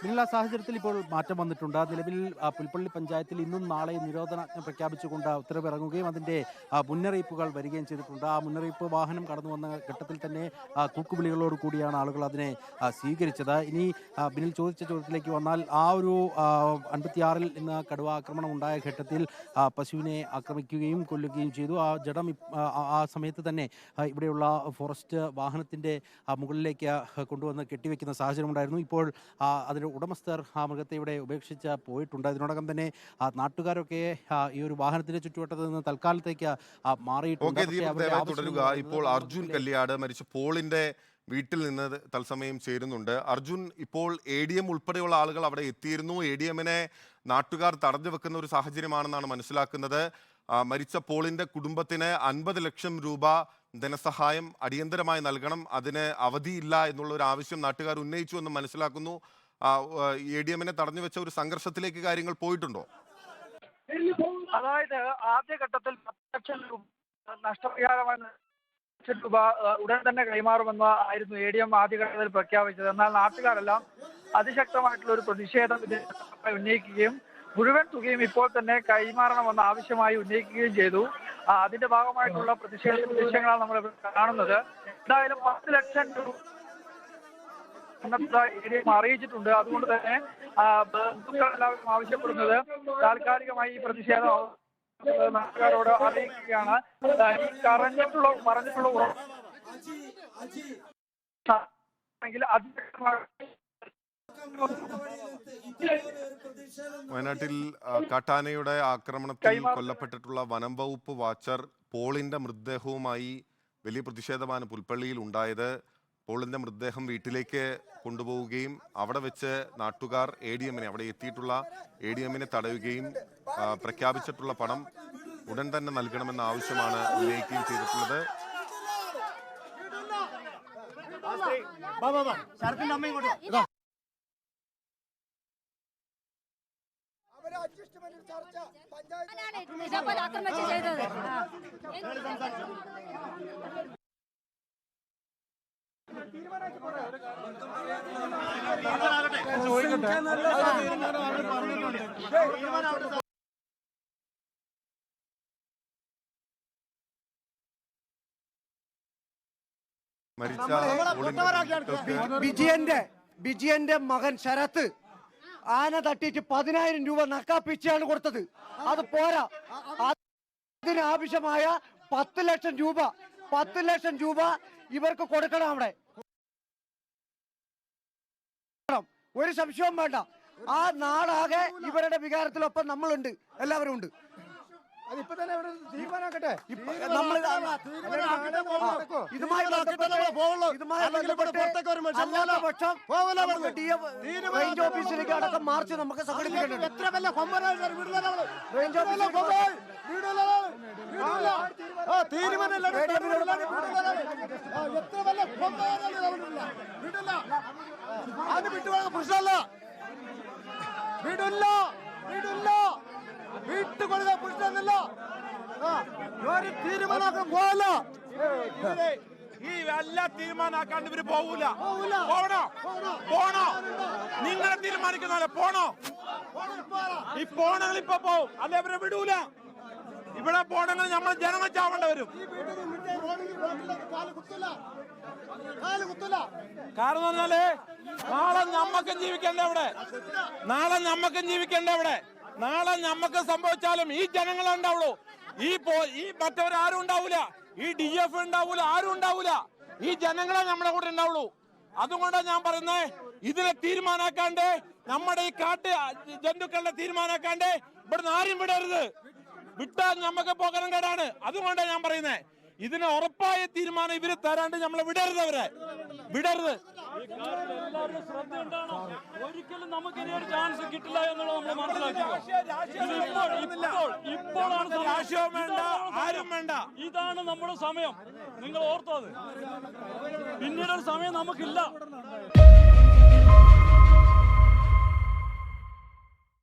ഇതിലുള്ള സാഹചര്യത്തിൽ ഇപ്പോൾ മാറ്റം വന്നിട്ടുണ്ട്. നിലവിൽ പുൽപ്പള്ളി പഞ്ചായത്തിൽ ഇന്നും നാളെയും നിരോധനാജ്ഞ പ്രഖ്യാപിച്ചുകൊണ്ട് ഉത്തരവ് ഇറങ്ങുകയും അതിന്റെ ആ, മുന്നറിയിപ്പുകൾ വരികയും ചെയ്തിട്ടുണ്ട്. ആ മുന്നറിയിപ്പ് വാഹനം കടന്നു വന്ന ഘട്ടത്തിൽ തന്നെ കൂക്കുവിളികളോട് കൂടിയാണ് ആളുകൾ അതിനെ സ്വീകരിച്ചത്. ഇനി ബിനിൽ ചോദിച്ച ചോദ്യത്തിലേക്ക് വന്നാൽ ആ ഒരു അൻപത്തിയാറിൽ ഇന്ന് കടുവ ആക്രമണം ഉണ്ടായ ഘട്ടത്തിൽ പശുവിനെ ആക്രമിക്കുകയും കൊല്ലുകയും ചെയ്തു. ആ ജഡം ആ, സമയത്ത് തന്നെ ഇവിടെയുള്ള ഫോറസ്റ്റ് വാഹനത്തിന്റെ ആ, മുകളിലേക്ക് കൊണ്ടുവന്ന് കെട്ടിവെക്കുന്ന സാഹചര്യം ഉണ്ടായിരുന്നു ഇപ്പോൾ ആ, അതിന്റെ ഉടമസ്ഥർ ആ മൃഗത്തെ ഇവിടെ ഉപേക്ഷിച്ച് പോയിട്ടുണ്ട്. ഇതിനോടകം തന്നെ നാട്ടുകാരൊക്കെ ഈ ഒരു വാഹനത്തിന്റെ ചുറ്റുവട്ടത്ത് നിന്ന് തൽക്കാലത്തേക്ക് മാറിയിട്ടുണ്ട്. തുടരുക. ഇപ്പോൾ അർജുൻ കല്യാട് മരിച്ച പോളിന്റെ വീട്ടിൽ നിന്ന് തത്സമയം ചേരുന്നുണ്ട്. അർജുൻ ഇപ്പോൾ എ ഡി എം ഉൾപ്പെടെയുള്ള ആളുകൾ അവിടെ എത്തിയിരുന്നു. എ ഡി എമ്മിനെ നാട്ടുകാർ തടഞ്ഞു വെക്കുന്ന ഒരു സാഹചര്യമാണെന്നാണ് മനസ്സിലാക്കുന്നത്. മരിച്ച പോളിന്റെ കുടുംബത്തിന് അൻപത് ലക്ഷം രൂപ ധനസഹായം അടിയന്തരമായി നൽകണം. അതിന് അവധിയില്ല എന്നുള്ള ഒരു ആവശ്യം നാട്ടുകാർ ഉന്നയിച്ചു എന്ന് മനസ്സിലാക്കുന്നു. എ ഡി എമ്മിനെ തടഞ്ഞു വെച്ച ഒരു സംഘർഷത്തിലേക്ക് കാര്യങ്ങൾ പോയിട്ടുണ്ടോ? അതായത് ആദ്യഘട്ടത്തിൽ പത്ത് ലക്ഷം രൂപ ഉടൻ തന്നെ കൈമാറുമെന്ന് ആയിരുന്നു എ ഡി എം ആദ്യഘട്ടത്തിൽ പ്രഖ്യാപിച്ചത്. എന്നാൽ നാട്ടുകാരെല്ലാം അതിശക്തമായിട്ടുള്ള ഒരു പ്രതിഷേധം ഉന്നയിക്കുകയും മുഴുവൻ തുകയും ഇപ്പോൾ തന്നെ കൈമാറണമെന്ന് ആവശ്യമായി ഉന്നയിക്കുകയും ചെയ്തു. അതിന്റെ ഭാഗമായിട്ടുള്ള പ്രതിഷേധത്തിന്റെ ദൃശ്യങ്ങളാണ് നമ്മൾ കാണുന്നത്. എന്തായാലും പത്ത് ലക്ഷം രൂപ ഉന്നത ഏരിയ അറിയിച്ചിട്ടുണ്ട് അതുകൊണ്ട് തന്നെ ബന്ധുക്കൾ ബന്ധുക്കളെല്ലാവരും ആവശ്യപ്പെടുന്നത് താൽക്കാലികമായി ഈ പ്രതിഷേധം നാട്ടുകാരോട് അറിയിക്കുകയാണ്. പറഞ്ഞിട്ടുള്ള പറഞ്ഞിട്ടുള്ള അതിശക്തമായി വയനാട്ടിൽ കാട്ടാനയുടെ ആക്രമണത്തിൽ കൊല്ലപ്പെട്ടിട്ടുള്ള വനം വകുപ്പ് വാച്ചർ പോളിന്റെ മൃതദേഹവുമായി വലിയ പ്രതിഷേധമാണ് പുൽപ്പള്ളിയിൽ ഉണ്ടായത്. പോളിന്റെ മൃതദേഹം വീട്ടിലേക്ക് കൊണ്ടുപോവുകയും അവിടെ വെച്ച് നാട്ടുകാർ എ ഡി എമ്മിനെ അവിടെ എത്തിയിട്ടുള്ള എ ഡി എമ്മിനെ തടയുകയും പ്രഖ്യാപിച്ചിട്ടുള്ള പണം ഉടൻ തന്നെ നൽകണമെന്ന ആവശ്യമാണ് ഉന്നയിക്കുകയും ചെയ്തിട്ടുള്ളത്. ഇതേപോലെ ആക്രമിച്ച് ചെയ്തത്. ആ. മരിച്ച വിജയന്റെ വിജയന്റെ മകൻ ശരത്ത് ആന തട്ടിച്ച് പതിനായിരം രൂപ നക്കാപ്പിച്ചാണ് കൊടുത്തത്. അത് പോരാ. അതിനാവശ്യമായ പത്ത് ലക്ഷം രൂപ പത്ത് ലക്ഷം രൂപ ഇവർക്ക് കൊടുക്കണം അവിടെ. ഒരു സംശയവും വേണ്ട. ആ നാടാകെ ഇവരുടെ വികാരത്തിലൊപ്പം നമ്മളുണ്ട്. എല്ലാവരും ഉണ്ട്. അതിപ്പോ തന്നെ ഇവിടെ തീരുമാനാക്കട്ടെ ഇപ്പൊ നമ്മൾ ഇതുമായി റേഞ്ച് ഓഫീസിലേക്ക് അടക്കം മാർച്ച് നമുക്ക് സംഘടിപ്പിക്കുന്നുണ്ട് എത്ര റേഞ്ച് തീരുമാനമില്ല എത്ര വീടില്ല. അത് വിട്ടുപോയ പ്രശ്നമല്ല. വിടില്ല വിടില്ല. വിട്ടുകൊടുക്കാൻ പ്രശ്നമൊന്നുമില്ല. ആ, ഒരു തീരുമാനമാക്കാൻ പോവല്ല. ഈ എല്ലാ തീരുമാനാക്കാണ്ട് ഇവർ പോകൂല പോവൂല. പോണോ പോണോ. പോണോ നിങ്ങളെ തീരുമാനിക്കുന്നല്ലേ പോണോ? ഈ പോണങ്ങൾ ഇപ്പൊ പോവും. അല്ലെ ഇവരെ വിടൂല? ഇവിടെ പോണെങ്കിൽ നമ്മൾ ജനങ്ങൾ ചാവേണ്ട വരും. കാരണം പറഞ്ഞാൽ നാളെ നമ്മക്കും ജീവിക്കണ്ടേ അവിടെ? നാളെ നമ്മക്കും ജീവിക്കണ്ടേ അവിടെ? നാളെ നമ്മക്ക് സംഭവിച്ചാലും ഈ ജനങ്ങളെ ഉണ്ടാവുള്ളൂ. ഈ പോ ഈ മറ്റവരാരും ഉണ്ടാവൂല. ഈ ഡി എഫ് ഉണ്ടാവൂല ആരും ഉണ്ടാവൂല. ഈ ജനങ്ങളെ നമ്മുടെ കൂടെ ഉണ്ടാവുള്ളൂ. അതുകൊണ്ടാണ് ഞാൻ പറയുന്നത് ഇതിനെ തീരുമാനാക്കാണ്ട് നമ്മുടെ ഈ കാട്ട് ജന്തുക്കളുടെ തീരുമാനാക്കാണ്ട് ഇവിടുന്ന് ആരും വിടരുത്. വിട്ടാൽ നമുക്ക് പോകണം കേടാണ്. അതുകൊണ്ടാണ് ഞാൻ പറയുന്നത് ഇതിന് ഉറപ്പായ തീരുമാനം ഇവർ തരാണ്ട് നമ്മളെ വിടരുത് അവരെ. വിടരുത്. ഒരിക്കലും നമുക്ക് ഇനി ഒരു ചാൻസ് കിട്ടില്ല എന്നുള്ളത് നമ്മൾ ഇപ്പോഴാണ്. രാഷ്ട്രീയവും വേണ്ട ഇതാണ് ആരും വേണ്ട. ഇതാണ് നമ്മുടെ സമയം. നിങ്ങൾ ഓർത്തത് പിന്നീടൊരു പിന്നീട് ഒരു സമയം നമുക്കില്ല.